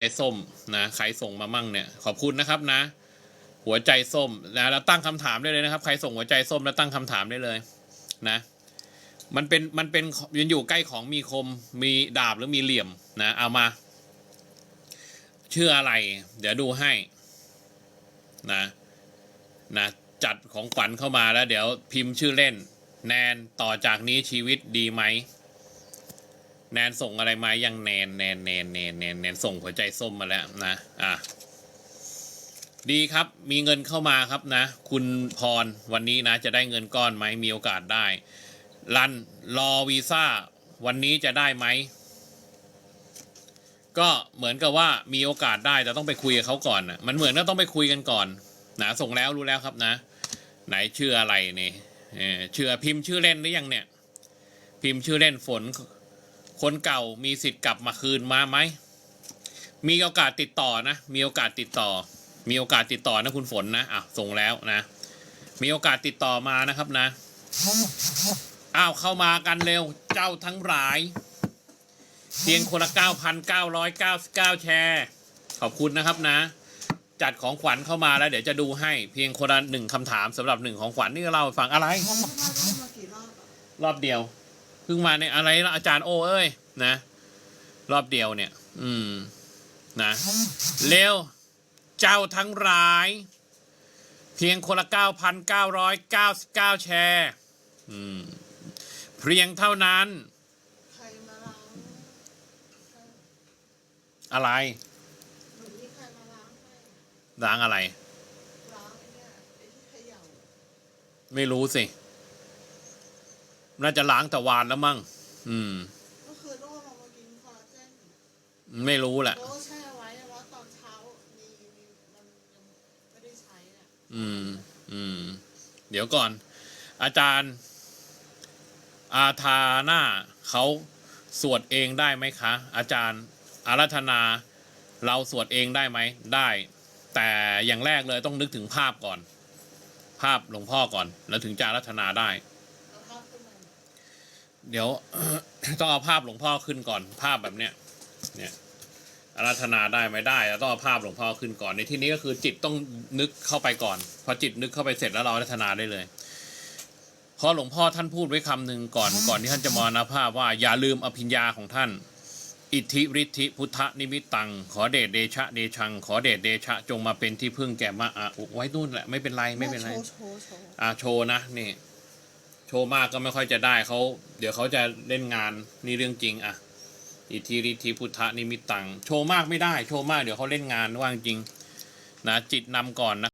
ใจส้มนะใครส่งมามั่งเนี่ยขอบคุณนะครับนะ หัวใจส้มนะแล้วตั้งคำถามได้เลยนะครับ ใครส่งหัวใจส้มแล้วตั้งคำถามได้เลยนะ มันเป็นมันเป็นยันอยู่ใกล้ของมีคมมีดาบหรือมีเหลี่ยมนะเอามา ชื่ออะไร เดี๋ยวดูให้นะนะจัดของขวัญเข้ามาแล้ว เดี๋ยวพิมพ์ชื่อเล่น แนนต่อจากนี้ชีวิตดีไหม แนนส่งอะไรมายังแนนแนนแนนแนนแนนแนนส่งหัวใจส้มมาแล้วนะ อะ ดีครับ มีเงินเข้ามาครับนะ คุณพรวันนี้นะ จะได้เงินก้อนไหมมีโอกาสได้ รันรอวีซ่า วันนี้จะได้ไหม ก็เหมือนกับว่ามีโอกาสได้แต่ต้องไปคุยกับเขาก่อนนะมันเหมือนก็ต้องไปคุยกันก่อนนะส่งแล้วรู้แล้วครับนะ ไหนชื่ออะไรนี่เออชื่อพิมพ์ชื่อเล่นหรือยังเนี่ย พิมพ์ชื่อเล่นฝน คนเก่ามีสิทธิ์กลับมาคืนมาไหม มีโอกาสติดต่อนะ มีโอกาสติดต่อ มีโอกาสติดต่อนะคุณฝนนะอะส่งแล้วนะ มีโอกาสติดต่อมานะครับนะ อ้าวเข้ามากันเร็ว เจ้าทั้งหลาย เพียงคนละ9,999 แชร์ ขอบคุณนะครับนะ จัดของขวัญเข้ามาแล้ว เดี๋ยวจะดูให้ เพียงคนละหนึ่งคำถามสำหรับหนึ่งของขวัญนี่เราฟังอะไร รอบเดียว พิ่งมาในอะไรละอาจารย์โอเอ้ยนะ รอบเดียวเนี่ย อืม นะเร็วเจ้าทั้งหลาย เพียงคนละเก้าพันเก้าร้อยเก้าสิบเก้าแชร์อืมเพียงเท่านั้น อะไรล้างอะไร ไม่รู้สิ น่าจะล้างแต่วานแล้วมั้งอืม ก็คือโรคเรามากินคอลลาเจนไม่รู้แหละ โรคแช่ไว้แล้วตอนเช้ามีมีมันยังไม่ได้ใช้อะอืม อืม เดี๋ยวก่อน อาจารย์ อาธาหน้าเขาสวดเองได้ไหมคะ อาจารย์ อารัธนา เราสวดเองได้ไหม ได้ แต่อย่างแรกเลยต้องนึกถึงภาพก่อน ภาพหลวงพ่อก่อน แล้วถึงจะอารัธนาได้ เอาภาพขึ้นมา เดี๋ยวต้องเอาภาพหลวงพ่อขึ้นก่อนภาพแบบเนี้ยเนี่ยอารัธนาได้ไหมได้แล้วต้องเอาภาพหลวงพ่อขึ้นก่อนในที่นี้ก็คือจิตต้องนึกเข้าไปก่อนพอจิตนึกเข้าไปเสร็จแล้วเราอารัธนาได้เลยเพราะหลวงพ่อท่านพูดไว้คำหนึ่งก่อนก่อนที่ท่านจะมรณภาพว่าอย่าลืมอภิญญาของท่าน อิทธิฤทธิพุทธนิมิตตัง ขอเดชเดชะเดชัง ขอเดชเดชะ จงมาเป็นที่พึ่งแก่มาอะไว้นู่นแหละไม่เป็นไรไม่เป็นไรโชว์โชว์โชว์อ่าโชว์นะนี่ โชว์มากก็ไม่ค่อยจะได้เขาเดี๋ยวเขาจะเล่นงานนี่เรื่องจริงอะอิทธิฤทธิพุทธนิมิตตัง โชว์มากไม่ได้ โชว์มากเดี๋ยวเขาเล่นงานว่างจริง นะจิตนำก่อนนะ